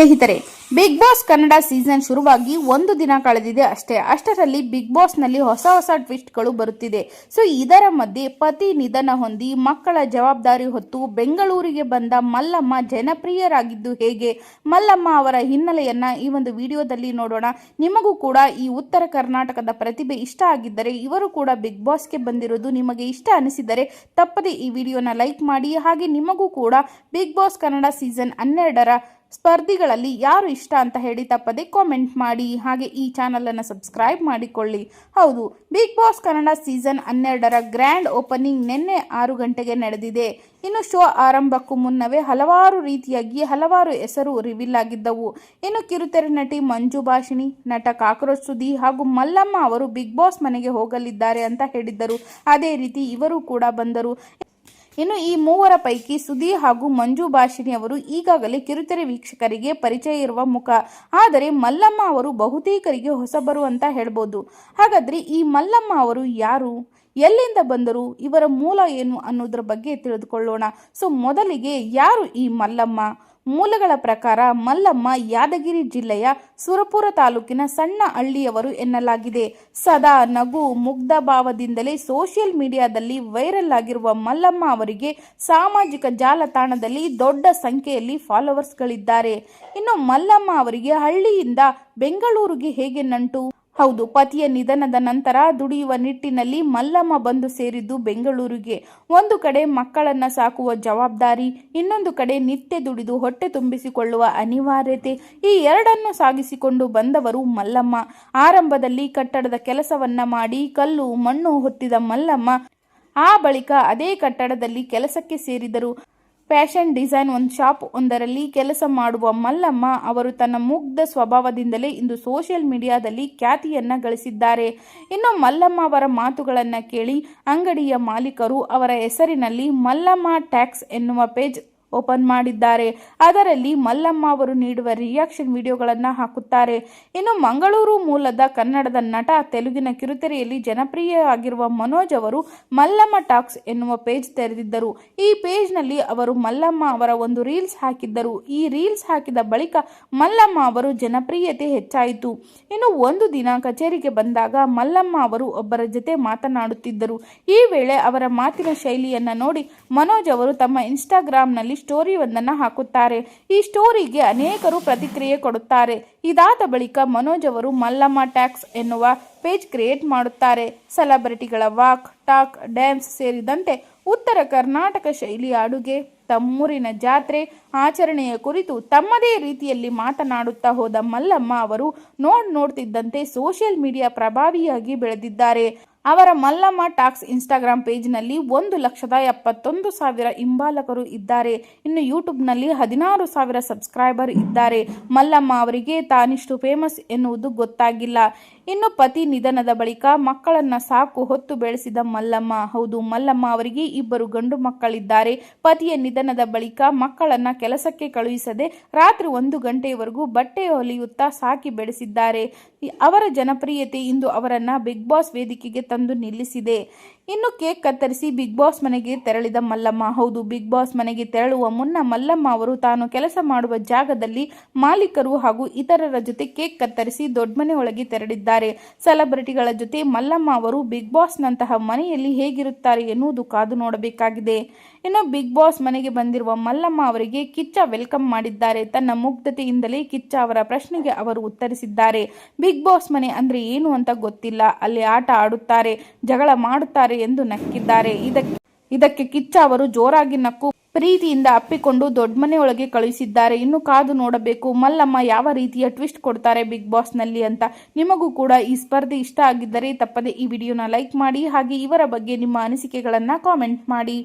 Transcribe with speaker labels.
Speaker 1: ಸ್ನೇಹಿತರೆ big boss Kannada season ಶುರುವಾಗಿ ಒಂದು ದಿನ ಕಳೆದಿದೆ ಅಷ್ಟೇ. ಅಷ್ಟರಲ್ಲಿ ಬಿಗ್ ಬಾಸ್ನಲ್ಲಿ ಹೊಸ ಹೊಸ ಟ್ವಿಸ್ಟ್ಗಳು ಬರುತ್ತಿದೆ. ಸೊ ಇದರ ಮಧ್ಯೆ ಪತಿ ನಿಧನ ಹೊಂದಿ ಮಕ್ಕಳ ಜವಾಬ್ದಾರಿ ಹೊತ್ತು ಬೆಂಗಳೂರಿಗೆ ಬಂದ ಮಲ್ಲಮ್ಮ ಜನಪ್ರಿಯರಾಗಿದ್ದು ಹೇಗೆ? ಮಲ್ಲಮ್ಮ ಅವರ ಹಿನ್ನೆಲೆಯನ್ನು ಈ ಒಂದು ವಿಡಿಯೋದಲ್ಲಿ ನೋಡೋಣ. ನಿಮಗೂ ಕೂಡ ಈ ಉತ್ತರ ಕರ್ನಾಟಕದ ಪ್ರತಿಭೆ ಇಷ್ಟ ಆಗಿದ್ದರೆ, ಇವರು ಕೂಡ ಬಿಗ್ ಬಾಸ್ಗೆ ಬಂದಿರೋದು ನಿಮಗೆ ಇಷ್ಟ ಅನಿಸಿದರೆ ತಪ್ಪದೆ ಈ ವಿಡಿಯೋನ ಲೈಕ್ ಮಾಡಿ. ಹಾಗೆ ನಿಮಗೂ ಕೂಡ ಬಿಗ್ ಬಾಸ್ ಕನ್ನಡ ಸೀಸನ್ ಹನ್ನೆರಡರ ಸ್ಪರ್ಧಿಗಳಲ್ಲಿ ಯಾರು ಇಷ್ಟ ಅಂತ ಹೇಳಿ ತಪ್ಪದೆ ಕಾಮೆಂಟ್ ಮಾಡಿ. ಹಾಗೆ ಈ ಚಾನಲನ್ನು ಸಬ್ಸ್ಕ್ರೈಬ್ ಮಾಡಿಕೊಳ್ಳಿ. ಹೌದು ಬಿಗ್ ಬಾಸ್ ಕನ್ನಡ ಸೀಸನ್ ಹನ್ನೆರಡರ ಗ್ರ್ಯಾಂಡ್ ಓಪನಿಂಗ್ ನಿನ್ನೆ ಆರು ಗಂಟೆಗೆ ನಡೆದಿದೆ. ಇನ್ನು ಶೋ ಆರಂಭಕ್ಕೂ ಮುನ್ನವೇ ಹಲವಾರು ರೀತಿಯಾಗಿ ಹಲವಾರು ಹೆಸರು ರಿವೀಲ್ ಆಗಿದ್ದವು. ಇನ್ನು ಕಿರುತೆರೆ ನಟಿ ಮಂಜು ಭಾಷಿಣಿ, ನಟ ಕಾಕ್ರೋಚ್ ಸುದಿ ಹಾಗೂ ಮಲ್ಲಮ್ಮ ಅವರು ಬಿಗ್ ಬಾಸ್ ಮನೆಗೆ ಹೋಗಲಿದ್ದಾರೆ ಅಂತ ಹೇಳಿದ್ದರು. ಅದೇ ರೀತಿ ಇವರು ಕೂಡ ಬಂದರು. ಇನ್ನು ಈ ಮೂವರ ಪೈಕಿ ಸುದಿ ಹಾಗೂ ಮಂಜು ಭಾಷಿಣಿ ಅವರು ಈಗಾಗಲೇ ಕಿರುತೆರೆ ವೀಕ್ಷಕರಿಗೆ ಪರಿಚಯ ಇರುವ ಮುಖ. ಆದರೆ ಮಲ್ಲಮ್ಮ ಅವರು ಬಹುತೇಕರಿಗೆ ಹೊಸಬರು ಅಂತ ಹೇಳ್ಬೋದು. ಹಾಗಾದ್ರೆ ಈ ಮಲ್ಲಮ್ಮ ಅವರು ಯಾರು? ಎಲ್ಲಿಂದ ಬಂದರು? ಇವರ ಮೂಲ ಏನು ಅನ್ನೋದ್ರ ಬಗ್ಗೆ ತಿಳಿದುಕೊಳ್ಳೋಣ. ಸೊ, ಮೊದಲಿಗೆ ಯಾರು ಈ ಮಲ್ಲಮ್ಮ? ಮೂಲಗಳ ಪ್ರಕಾರ ಮಲ್ಲಮ್ಮ ಯಾದಗಿರಿ ಜಿಲ್ಲೆಯ ಸುರಪುರ ತಾಲೂಕಿನ ಸಣ್ಣ ಹಳ್ಳಿಯವರು ಎನ್ನಲಾಗಿದೆ. ಸದಾ ನಗು ಮುಗ್ಧ ಭಾವದಿಂದಲೇ ಸೋಷಿಯಲ್ ಮೀಡಿಯಾದಲ್ಲಿ ವೈರಲ್ ಆಗಿರುವ ಮಲ್ಲಮ್ಮ ಅವರಿಗೆ ಸಾಮಾಜಿಕ ಜಾಲತಾಣದಲ್ಲಿ ದೊಡ್ಡ ಸಂಖ್ಯೆಯಲ್ಲಿ ಫಾಲೋವರ್ಸ್ಗಳಿದ್ದಾರೆ. ಇನ್ನು ಮಲ್ಲಮ್ಮ ಅವರಿಗೆ ಹಳ್ಳಿಯಿಂದ ಬೆಂಗಳೂರಿಗೆ ಹೇಗೆ ನಂಟು? ಹೌದು, ಪತಿಯ ನಿಧನದ ನಂತರ ದುಡಿಯುವ ನಿಟ್ಟಿನಲ್ಲಿ ಮಲ್ಲಮ್ಮ ಬಂದು ಸೇರಿದ್ದು ಬೆಂಗಳೂರಿಗೆ. ಒಂದು ಕಡೆ ಮಕ್ಕಳನ್ನ ಸಾಕುವ ಜವಾಬ್ದಾರಿ, ಇನ್ನೊಂದು ಕಡೆ ನಿತ್ಯ ದುಡಿದು ಹೊಟ್ಟೆ ತುಂಬಿಸಿಕೊಳ್ಳುವ ಅನಿವಾರ್ಯತೆ, ಈ ಎರಡನ್ನು ಸಾಗಿಸಿಕೊಂಡು ಬಂದವರು ಮಲ್ಲಮ್ಮ. ಆರಂಭದಲ್ಲಿ ಕಟ್ಟಡದ ಕೆಲಸವನ್ನ ಮಾಡಿ ಕಲ್ಲು, ಮಣ್ಣು ಹೊತ್ತಿದ ಮಲ್ಲಮ್ಮ ಆ ಬಳಿಕ ಅದೇ ಕಟ್ಟಡದಲ್ಲಿ ಕೆಲಸಕ್ಕೆ ಸೇರಿದರು. ಫ್ಯಾಷನ್ ಡಿಸೈನ್ ಒಂದು ಶಾಪ್ ಒಂದರಲ್ಲಿ ಕೆಲಸ ಮಾಡುವ ಮಲ್ಲಮ್ಮ ಅವರು ತನ್ನ ಮುಗ್ಧ ಸ್ವಭಾವದಿಂದಲೇ ಇಂದು ಸೋಷಿಯಲ್ ಮೀಡಿಯಾದಲ್ಲಿ ಖ್ಯಾತಿಯನ್ನ ಗಳಿಸಿದ್ದಾರೆ. ಇನ್ನು ಮಲ್ಲಮ್ಮ ಅವರ ಮಾತುಗಳನ್ನು ಕೇಳಿ ಅಂಗಡಿಯ ಮಾಲೀಕರು ಅವರ ಹೆಸರಿನಲ್ಲಿ ಮಲ್ಲಮ್ಮ ಟ್ಯಾಕ್ಸ್ ಎನ್ನುವ ಪೇಜ್ ಓಪನ್ ಮಾಡಿದ್ದಾರೆ. ಅದರಲ್ಲಿ ಮಲ್ಲಮ್ಮ ಅವರು ನೀಡುವ ರಿಯಾಕ್ಷನ್ ವಿಡಿಯೋಗಳನ್ನು ಹಾಕುತ್ತಾರೆ. ಇನ್ನು ಮಂಗಳೂರು ಮೂಲದ ಕನ್ನಡದ ನಟ ತೆಲುಗಿನ ಕಿರುತೆರೆಯಲ್ಲಿ ಜನಪ್ರಿಯ ಆಗಿರುವ ಮನೋಜ್ ಅವರು ಮಲ್ಲಮ್ಮ ಟಾಕ್ಸ್ ಎನ್ನುವ ಪೇಜ್ ತೆರೆದಿದ್ದರು. ಈ ಪೇಜ್ನಲ್ಲಿ ಅವರು ಮಲ್ಲಮ್ಮ ಅವರ ಒಂದು ರೀಲ್ಸ್ ಹಾಕಿದ್ದರು. ಈ ರೀಲ್ಸ್ ಹಾಕಿದ ಬಳಿಕ ಮಲ್ಲಮ್ಮ ಅವರು ಜನಪ್ರಿಯತೆ ಹೆಚ್ಚಾಯಿತು. ಇನ್ನು ಒಂದು ದಿನ ಕಚೇರಿಗೆ ಬಂದಾಗ ಮಲ್ಲಮ್ಮ ಅವರು ಒಬ್ಬರ ಜೊತೆ ಮಾತನಾಡುತ್ತಿದ್ದರು. ಈ ವೇಳೆ ಅವರ ಮಾತಿನ ಶೈಲಿಯನ್ನ ನೋಡಿ ಮನೋಜ್ ಅವರು ತಮ್ಮ ಇನ್ಸ್ಟಾಗ್ರಾಂನಲ್ಲಿ ಸ್ಟೋರಿ ಒಂದನ್ನು ಹಾಕುತ್ತಾರೆ. ಈ ಸ್ಟೋರಿಗೆ ಅನೇಕರು ಪ್ರತಿಕ್ರಿಯೆ ಕೊಡುತ್ತಾರೆ. ಇದಾದ ಬಳಿಕ ಮನೋಜ್ ಅವರು ಮಲ್ಲಮ್ಮ ಟ್ಯಾಕ್ಸ್ ಎನ್ನುವ ಪೇಜ್ ಕ್ರಿಯೇಟ್ ಮಾಡುತ್ತಾರೆ. ಸೆಲೆಬ್ರಿಟಿಗಳ ವಾಕ್ ಟಾಕ್ ಡ್ಯಾನ್ಸ್ ಸೇರಿದಂತೆ ಉತ್ತರ ಕರ್ನಾಟಕ ಶೈಲಿಯ ಅಡುಗೆ, ತಮ್ಮೂರಿನ ಜಾತ್ರೆ, ಆಚರಣೆಯ ಕುರಿತು ತಮ್ಮದೇ ರೀತಿಯಲ್ಲಿ ಮಾತನಾಡುತ್ತಾ ಹೋದ ಮಲ್ಲಮ್ಮ ಅವರು ನೋಡ್ ನೋಡ್ತಿದ್ದಂತೆ ಸೋಷಿಯಲ್ ಮೀಡಿಯಾ ಪ್ರಭಾವಿಯಾಗಿ ಬೆಳೆದಿದ್ದಾರೆ. ಅವರ ಮಲ್ಲಮ್ಮ ಟಾಕ್ಸ್ ಇನ್ಸ್ಟಾಗ್ರಾಮ್ ಪೇಜ್ನಲ್ಲಿ ಒಂದು ಲಕ್ಷದ ಎಪ್ಪತ್ತೊಂದು ಸಾವಿರ ಹಿಂಬಾಲಕರು ಇದ್ದಾರೆ. ಇನ್ನು ಯೂಟ್ಯೂಬ್ನಲ್ಲಿ ಹದಿನಾರು ಸಾವಿರ ಸಬ್ಸ್ಕ್ರೈಬರ್ ಇದ್ದಾರೆ. ಮಲ್ಲಮ್ಮ ಅವರಿಗೆ ತಾನಿಷ್ಟು ಫೇಮಸ್ ಎನ್ನುವುದು ಗೊತ್ತಾಗಿಲ್ಲ. ಇನ್ನು ಪತಿ ನಿಧನದ ಬಳಿಕ ಮಕ್ಕಳನ್ನ ಸಾಕು ಹೊತ್ತು ಬೆಳೆಸಿದ ಮಲ್ಲಮ್ಮ. ಹೌದು, ಮಲ್ಲಮ್ಮ ಅವರಿಗೆ ಇಬ್ಬರು ಗಂಡು ಮಕ್ಕಳಿದ್ದಾರೆ. ಪತಿಯ ನಿಧನದ ಬಳಿಕ ಮಕ್ಕಳನ್ನ ಕೆಲಸಕ್ಕೆ ಕಳುಹಿಸದೆ ರಾತ್ರಿ ಒಂದು ಗಂಟೆಯವರೆಗೂ ಬಟ್ಟೆ ಹೊಲಿಯುತ್ತಾ ಸಾಕಿ ಬೆಳೆಸಿದ್ದಾರೆ. ಅವರ ಜನಪ್ರಿಯತೆ ಇಂದು ಅವರನ್ನ ಬಿಗ್ ಬಾಸ್ ವೇದಿಕೆಗೆ ತಂದು ನಿಲ್ಲಿಸಿದೆ. ಇನ್ನು ಕೇಕ್ ಕತ್ತರಿಸಿ ಬಿಗ್ ಬಾಸ್ ಮನೆಗೆ ತೆರಳಿದ ಮಲ್ಲಮ್ಮ. ಹೌದು, ಬಿಗ್ ಬಾಸ್ ಮನೆಗೆ ತೆರಳುವ ಮುನ್ನ ಮಲ್ಲಮ್ಮ ಅವರು ತಾನು ಕೆಲಸ ಮಾಡುವ ಜಾಗದಲ್ಲಿ ಮಾಲೀಕರು ಹಾಗೂ ಇತರರ ಜೊತೆ ಕೇಕ್ ಕತ್ತರಿಸಿ ದೊಡ್ಡಮನೆ ಒಳಗೆ ತೆರಳಿದ್ದಾರೆ. ಸೆಲೆಬ್ರಿಟಿಗಳ ಜೊತೆ ಮಲ್ಲಮ್ಮ ಅವರು ಬಿಗ್ ಬಾಸ್ನಂತಹ ಮನೆಯಲ್ಲಿ ಹೇಗಿರುತ್ತಾರೆ ಎನ್ನುವುದು ಕಾದು ನೋಡಬೇಕಾಗಿದೆ. ಇನ್ನು ಬಿಗ್ ಬಾಸ್ ಮನೆಗೆ ಬಂದಿರುವ ಮಲ್ಲಮ್ಮ ಅವರಿಗೆ ಕಿಚ್ಚ ವೆಲ್ಕಮ್ ಮಾಡಿದ್ದಾರೆ. ತನ್ನ ಮುಗ್ಧತೆಯಿಂದಲೇ ಕಿಚ್ಚ ಅವರ ಪ್ರಶ್ನೆಗೆ ಅವರು ಉತ್ತರಿಸಿದ್ದಾರೆ. ಬಿಗ್ ಬಾಸ್ ಮನೆ ಅಂದ್ರೆ ಏನು ಅಂತ ಗೊತ್ತಿಲ್ಲ. ಅಲ್ಲಿ ಆಟ ಆಡುತ್ತಾರೆ, ಜಗಳ ಮಾಡುತ್ತಾರೆ ಎಂದು ನಕ್ಕಿದ್ದಾರೆ. ಇದಕ್ಕೆ ಇದಕ್ಕೆ ಕಿಚ್ಚ ಅವರು ಜೋರಾಗಿ ನಕ್ಕು ಪ್ರೀತಿಯಿಂದ ಅಪ್ಪಿಕೊಂಡು ದೊಡ್ಡಮನೆಯೊಳಗೆ ಕಳುಹಿಸಿದ್ದಾರೆ. ಇನ್ನು ಕಾದು ನೋಡಬೇಕು. ಮಲ್ಲಮ್ಮ ಯಾವ ರೀತಿಯ ಟ್ವಿಸ್ಟ್ ಕೊಡ್ತಾರೆ ಬಿಗ್ ಬಾಸ್ನಲ್ಲಿ ಅಂತ. ನಿಮಗೂ ಕೂಡ ಈ ಸ್ಪರ್ಧೆ ಇಷ್ಟ ಆಗಿದ್ದರೆ ತಪ್ಪದೆ ಈ ವಿಡಿಯೋನ ಲೈಕ್ ಮಾಡಿ ಹಾಗೆ ಇವರ ಬಗ್ಗೆ ನಿಮ್ಮ ಅನಿಸಿಕೆಗಳನ್ನು ಕಾಮೆಂಟ್ ಮಾಡಿ.